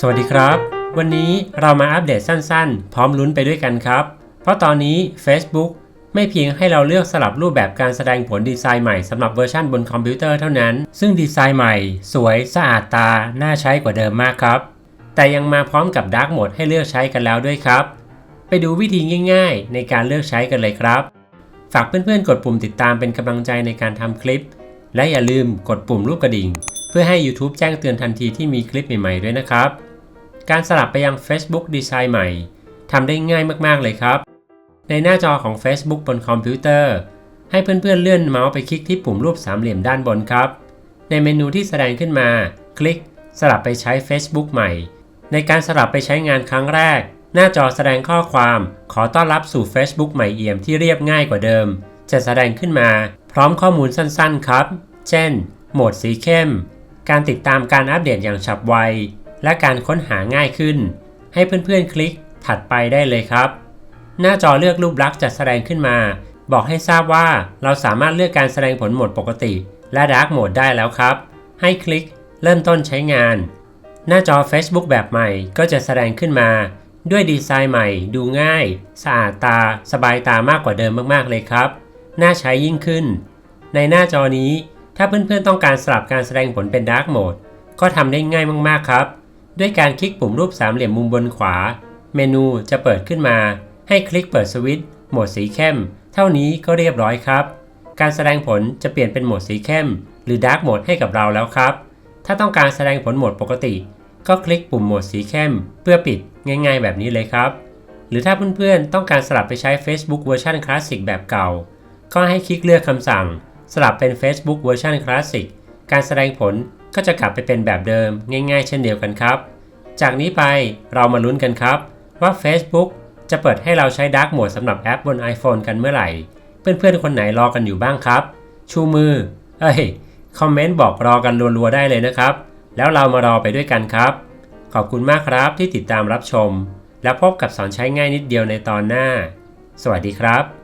สวัสดีครับ วันนี้เรามาอัปเดตสั้นๆ พร้อมลุ้นไปด้วยกันครับ เพราะตอนนี้ Facebook ไม่เพียงให้เราเลือกสลับรูปแบบการแสดงผลดีไซน์ใหม่สำหรับเวอร์ชันบนคอมพิวเตอร์เท่านั้น ซึ่งดีไซน์ใหม่ สวยสะอาดตา น่าใช้กว่าเดิมมากครับ แต่ยังมาพร้อมกับ Dark Mode ให้เลือกใช้กันแล้วด้วยครับ ไปดูวิธีง่าย ๆ ในการเลือกใช้กันเลยครับ ฝากเพื่อนๆ กดปุ่มติดตามเป็นกำลังใจในการทำคลิป และอย่าลืมกดปุ่มรูปกระดิ่ง เพื่อให้ YouTube แจ้งเตือนทันทีที่มีคลิปใหม่ๆด้วยนะครับ การสลับไปยัง Facebook ดีไซน์ใหม่ทำได้ง่ายมากๆเลยครับ ในหน้าจอของ Facebook บนคอมพิวเตอร์ ให้เพื่อนๆเลื่อนเมาส์ไปคลิกที่ปุ่มรูปสามเหลี่ยมด้านบนครับ ในเมนูที่แสดงขึ้นมา คลิกสลับไปใช้ Facebook ใหม่ ในการสลับไปใช้งานครั้งแรก หน้าจอแสดงข้อความขอต้อนรับสู่ Facebook ใหม่เอี่ยมที่เรียบง่ายกว่าเดิม จะแสดงขึ้นมา พร้อมข้อมูลสั้นๆ ครับ เช่น โหมดสีเข้ม การติดตามการอัปเดตอย่างฉับไว และการค้นหาง่ายขึ้น ให้เพื่อนๆคลิกถัดไปได้เลยครับ หน้าจอเลือกรูปลักษณ์จะแสดงขึ้นมา บอกให้ทราบว่าเราสามารถเลือกการแสดงผลโหมดปกติ และ Dark Mode ได้แล้วครับ ให้คลิกเริ่มต้นใช้งาน หน้าจอ Facebook แบบใหม่ก็จะแสดงขึ้นมา ด้วยดีไซน์ใหม่ ดูง่าย สะอาดตา สบายตามากกว่าเดิมมากๆเลยครับ น่าใช้ยิ่งขึ้น ในหน้าจอนี้ถ้าเพื่อนๆต้องการสลับการแสดงผลเป็น Dark Mode ก็ทำได้ง่ายมากๆครับ ด้วยการคลิกปุ่มรูปสามเหลี่ยมมุมบนขวา เมนูจะเปิดขึ้นมา ให้คลิกเปิดสวิตช์โหมดสีเข้ม เท่านี้ก็เรียบร้อยครับ การแสดงผลจะเปลี่ยนเป็นโหมดสีเข้ม หรือ Dark Mode ให้กับเราแล้วครับ ถ้าต้องการแสดงผลโหมดปกติ ก็คลิกปุ่มโหมดสีเข้ม เพื่อปิดง่าย ๆ แบบนี้เลยครับ หรือถ้าเพื่อนๆต้องการสลับไปใช้ Facebook เวอร์ชันคลาสสิกแบบเก่า ก็ให้คลิกเลือกคำสั่ง สลับเป็น Facebook เวอร์ชันคลาสสิกการแสดงผล ก็จะกลับไปเป็นแบบเดิมง่าย ๆ เช่นเดียวกันครับ จากนี้ไปเรามาลุ้นกันครับ ว่า Facebook จะเปิดให้เราใช้ Dark Mode สำหรับแอปบน iPhone กันเมื่อไหร่ เพื่อนๆคนไหนรอกันอยู่บ้างครับ ชูมือ เอ้ย คอมเมนต์บอกรอกันรัวๆได้เลยนะครับ แล้วเรามารอไปด้วยกันครับ ขอบคุณมากครับที่ติดตามรับชม แล้วพบกับสอนใช้ง่ายนิดเดียวในตอนหน้า สวัสดีครับ